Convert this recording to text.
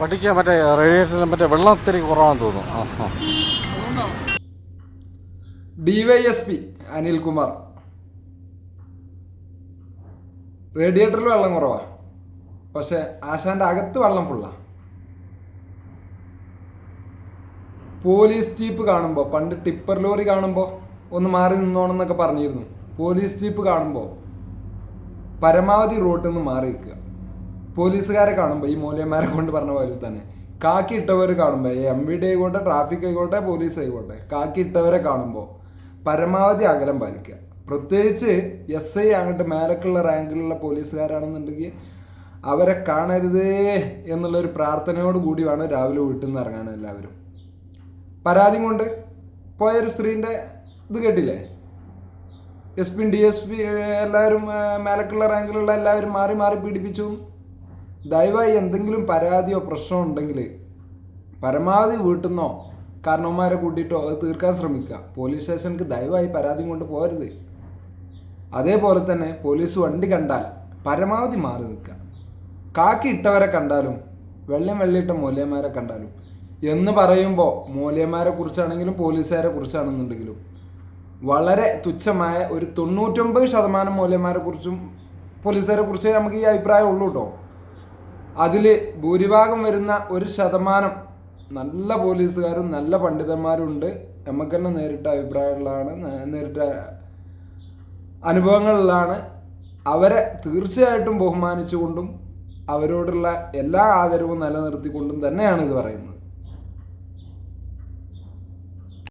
പഠിക്കാൻ മറ്റേ റേഡിയേറ്ററിൽ മറ്റേ വെള്ളം ഒത്തിരി കുറവാന്ന് തോന്നുന്നു. ഡിവൈഎസ്പി അനിൽകുമാർ. റേഡിയേറ്ററിൽ വെള്ളം കുറവാ. പക്ഷെ ആശാന്റെ അകത്ത് വെള്ളം ഫുള്ളാ പോലീസ് ജീപ്പ് കാണുമ്പോൾ പണ്ട് ടിപ്പർ ലോറി കാണുമ്പോൾ ഒന്ന് മാറി നിന്നോണെന്നൊക്കെ പറഞ്ഞിരുന്നു. പോലീസ് ജീപ്പ് കാണുമ്പോൾ പരമാവധി റോട്ടിൽ നിന്ന് മാറി നിൽക്കുക. പോലീസുകാരെ കാണുമ്പോൾ ഈ മൂല്യന്മാരെ കൊണ്ട് പറഞ്ഞ പോലെ തന്നെ. കാക്കി ഇട്ടവർ കാണുമ്പോൾ എം വി ഡി ആയിക്കോട്ടെ ട്രാഫിക് ആയിക്കോട്ടെ പോലീസ് ആയിക്കോട്ടെ കാക്കി ഇട്ടവരെ കാണുമ്പോൾ പരമാവധി അകലം പാലിക്കുക പ്രത്യേകിച്ച് എസ് ഐ അങ്ങോട്ട് മേലക്കുള്ള റാങ്കിലുള്ള പോലീസുകാരാണെന്നുണ്ടെങ്കിൽ അവരെ കാണരുതേ എന്നുള്ളൊരു പ്രാർത്ഥനയോട് കൂടി വേണം രാവിലെ വീട്ടിൽ നിന്ന് ഇറങ്ങാൻ എല്ലാവരും. പരാതി കൊണ്ട് പോയൊരു സ്ത്രീന്റെ ഇത് കേട്ടില്ലേ? S P D S P എല്ലാവരും മേലക്കുള്ള റാങ്കിലുള്ള എല്ലാവരും മാറി മാറി പീഡിപ്പിച്ചു. ദയവായി എന്തെങ്കിലും പരാതിയോ പ്രശ്നമോ ഉണ്ടെങ്കിൽ പരമാവധി വീട്ടിൽ നിന്നോ കാരണവന്മാരെ കൂട്ടിയിട്ടോ അത് തീർക്കാൻ ശ്രമിക്കുക. പോലീസ് സ്റ്റേഷനിക്ക് ദയവായി പരാതി കൊണ്ട് പോരുത് അതേപോലെ തന്നെ പോലീസ് വണ്ടി കണ്ടാൽ പരമാവധി മാറി നിൽക്കുക. കാക്കി ഇട്ടവരെ കണ്ടാലും വെള്ളം വെള്ളിയിട്ട മൂല്യന്മാരെ കണ്ടാലും എന്ന് പറയുമ്പോൾ മൂല്യന്മാരെ കുറിച്ചാണെങ്കിലും പോലീസുകാരെ കുറിച്ചാണെന്നുണ്ടെങ്കിലും വളരെ തുച്ഛമായ ഒരു തൊണ്ണൂറ്റൊമ്പത് ശതമാനം മൂല്യന്മാരെ കുറിച്ചും പോലീസുകാരെ കുറിച്ച് നമുക്ക് ഈ അഭിപ്രായം ഉള്ളൂ കേട്ടോ. അതിൽ ഭൂരിഭാഗം വരുന്ന ഒരു ശതമാനം നല്ല പോലീസുകാരും നല്ല പണ്ഡിതന്മാരും ഉണ്ട്. നമുക്ക് തന്നെ നേരിട്ട അഭിപ്രായങ്ങളാണ് നേരിട്ട അനുഭവങ്ങളിലാണ്. അവരെ തീർച്ചയായിട്ടും ബഹുമാനിച്ചുകൊണ്ടും അവരോടുള്ള എല്ലാ ആദരവും നിലനിർത്തിക്കൊണ്ടും തന്നെയാണ് ഇത് പറയുന്നത്.